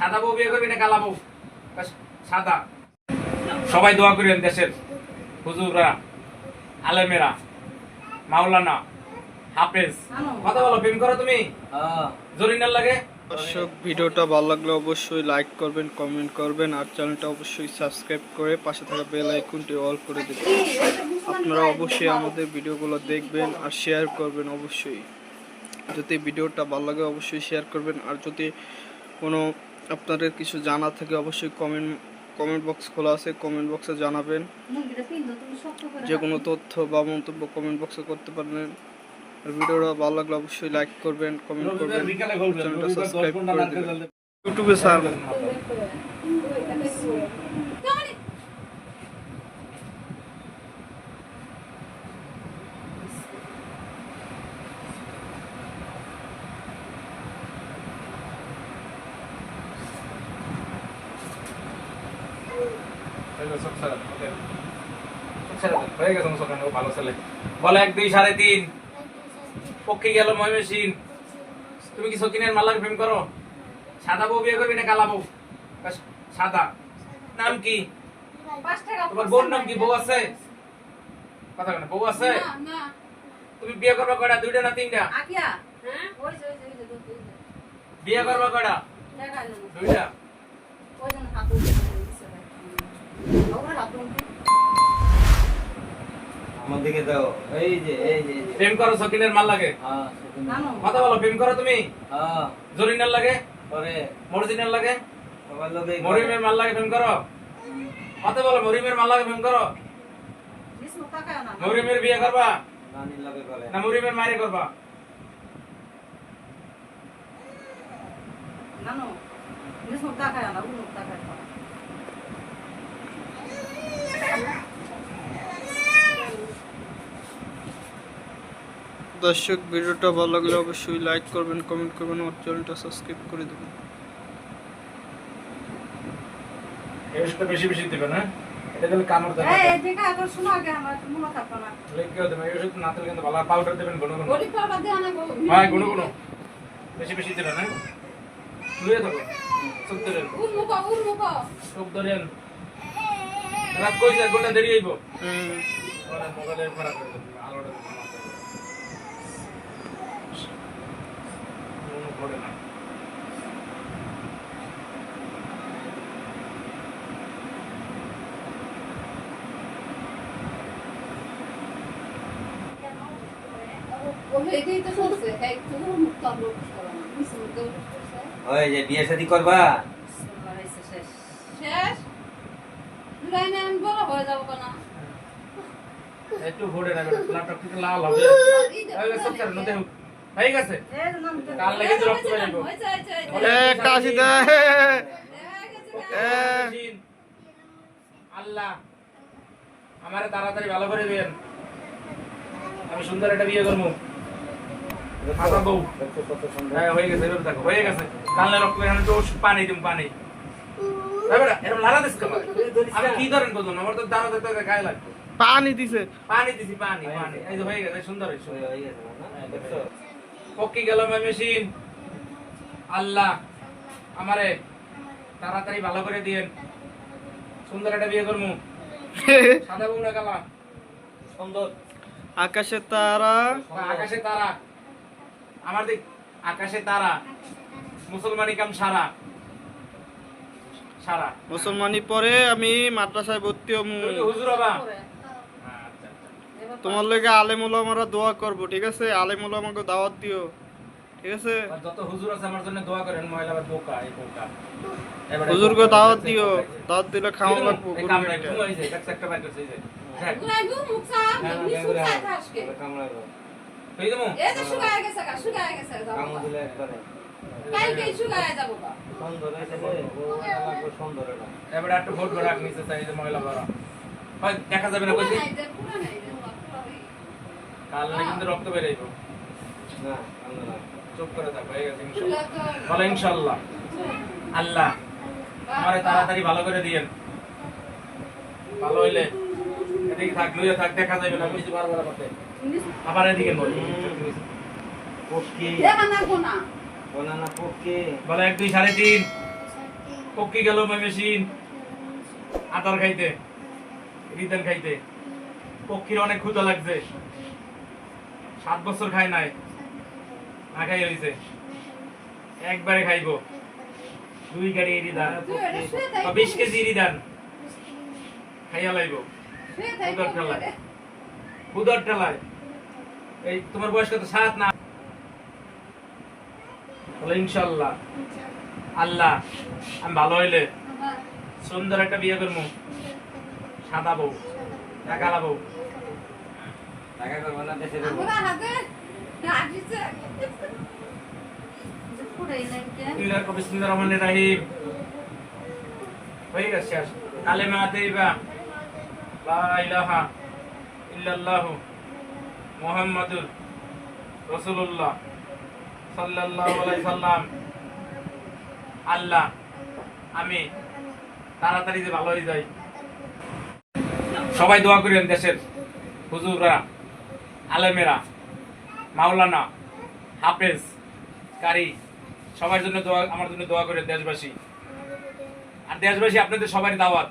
সাদা বউ বিয়ে করবি না কালা বউ? সাদা। সবাই দোয়া করেন দেশের হুজুররা আলেমেরা মাওলানা হাফেজ। কথা বলো প্রেম করো তুমি? জরিনার লাগে? দর্শক ভিডিওটা ভালো লাগলে অবশ্যই লাইক করবেন কমেন্ট করবেন আর চ্যানেলটা অবশ্যই সাবস্ক্রাইব করে পাশে থাকা বেল আইকনটি অল করে দেবেন। আপনারা অবশ্যই আমাদের ভিডিওগুলো দেখবেন আর শেয়ার করবেন অবশ্যই। যদি ভিডিওটা ভালো লাগে অবশ্যই শেয়ার করবেন আর যদি কোনো আপনাদের কিছু জানা থাকে অবশ্যই কমেন্ট কমেন্ট বক্স খোলা আছে কমেন্ট বক্সে জানাবেন। যে কোনো তথ্য বা মন্তব্য কমেন্ট বক্সে করতে পারবেন। আর ভিডিওটা ভালো লাগলে অবশ্যই লাইক করবেন কমেন্ট করবেন। চ্যানেলটা সাবস্ক্রাইব করে দেবেন। ইউটিউবে স্যার হয়ে গেছে মুসলমান ও ভালো ছেলে বলে এক দুই সাড়ে তিন। পক্ষে গেল ময়মেসিন তুমি কি সকিনের মাল্লাকে প্রেম করো? সাদা বউ বিয়ে করবি না কালা বউ? সাদা। নাম কি? তোমার বউর নাম কি? বউ আছে? কথা কেন বউ আছে? তুমি বিয়ে করবা কয়টা? দুইটা না তিনটা? বিয়ে করবা কয়টা? দুইটা? আমার দিকে দাও এই যে এই যে। প্রেম করো সকিনের মাল্লাকে হ্যাঁ, কথা বলো প্রেম করো তুমি? হ্যাঁ, জরিনার লাগে? পরে। মরজিনার লাগে? সবার লোকে মরিমের মাল্লাকে প্রেম করো? কথা বলো মরিমের মাল্লাকে প্রেম করো? মরিমের বিয়ে করবা? রানীর লোকে করে। না মরিমের মায়ের করবা? দর্শক ভিডিওটা ভালো লাগলে অবশ্যই লাইক করবেন কমেন্ট করবেন আর চ্যানেলটা সাবস্ক্রাইব করে দেবেন। ওষুধটা বেশি বেশি দিবে না এটা দিলে কামড় দেবে লেগেও দেবে এই ওষুধ না দিলে কিন্তু ভালো পাউডার দেবেন গুনো গুনো। হ্যাঁ গুনো গুনো। বেশি বেশি দেবে না লুয়ে থাকো। চোখ ধরেন চোখ ধরেন রাত কই যায় গোটা দেরি হইব। হুম, ওরা মোবাইলে খারাপ করে দেবে আলোটা দিবে না কোনো পড়ে না ওই যে বিয়ে শাদী করবা? একটু ভরে লাল হবে। এই সব করে নতে হয়ে গেছে? কাল লেগে রক্ত বের হইব একটা আসি দে আল্লাহ। আমারে তাড়াতাড়ি ভালো করে দিবেন। আমি সুন্দর একটা বিয়ে করব। বউ হ্যাঁ হয়ে গেছে এবার দেখো হয়ে গেছে। কালনে রক্ত বের তো ওষুধ পানি দিম দিছে। পানি দিছি পানি পানি। এই যে হয়ে গেছে সুন্দর গেছে না গেল মেশিন। আল্লাহ আমারে তাড়াতাড়ি ভালো করে দিয়েন। সুন্দর একটা বিয়ে করব সাদা বউ না কালা। সুন্দর। আকাশে তারা। আকাশে তারা। আমার দিক আকাশে তারা মুসলমানি কাম সারা। সারা। মুসলমানি পরে আমি মাদ্রাসায় ভর্তি হব। হুজুর হবা। আচ্ছা আচ্ছা। তোমার লগে আলেম আমরা দোয়া করব ঠিক আছে? আলেম আমাকে দাওয়াত দিও ঠিক আছে? যত হুজুর আছে আমার জন্য দোয়া করেন মহিলা বা বোকা এই বোকা। হুজুরকে দাওয়াত দিও। দাওয়াত দিলে খাওয়া লাগবো একটা একটা বাইর করছে, এই যে। দেখ, কামড়াইবো এই দেবো? কামড় দিলে একবারে সুন্দর হয়েছে রে সুন্দর এটা এবারে একটু ভোট করে রাখ নিচে চাই, যে মহিলা বড়। হয়, দেখা যাবে না কইছি? কালকে কিন্তু রক্ত। না চুপ করে থাক, হয়ে গেছে, ইনশাল্লাহ। বলো ইনশাল্লাহ। আল্লাহ আমারে তাড়াতাড়ি ভালো করে দিয়েন ভালো হইলে এদিকে থাক লইয়া থাক দেখা যাবে না বুঝতে পারব না করতে আবার এদিকে বল। পক্ষী। বানানা পক্ষী। বলো এক দুই সাড়ে তিন। পক্ষী গেল মেশিন। আদার খাইতে। রিদান খাইতে। পক্ষীর অনেক ক্ষুদা লাগছে। সাত বছর খায় নাই। না খাই হয়েছে একবারে খাইবো। দুই গাড়ি রিদান বা বিশ কেজি রিদান খাইয়া লাইব। উদর ঠেলায়। উদর ঠেলায়। এই তোমার বয়স কত? সাত না বলে ইনশাল্লাহ আল্লাহ আমি ভালো হইলে সুন্দর একটা বিয়ে করব সাদা বউ টাকা বউ। টাকা করব না দেশে দেবো। হয়ে কালেমা দেবা লা ইলাহা ইল্লাল্লাহ। মুহাম্মাদুর সাল্লাল্লাহু সাল্লাম। আল্লাহ, আমি তাড়াতাড়ি যে ভালো হয়ে যাই। সবাই দোয়া করেন দেশের হুজুররা, আলেমেরা, মাওলানা, হাফেজ কারি সবার জন্য দোয়া, আমার জন্য দোয়া করেন দেশবাসী। আর দেশবাসী, আপনাদের সবারই দাওয়াত।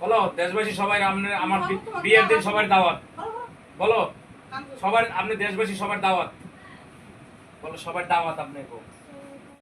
বলো, দেশবাসী সবাই আমার বিয়ের দিন সবার দাওয়াত। বলো। সবার আপনি দেশবাসী সবার দাওয়াত। বলো সবার দাওয়াত আপনাকে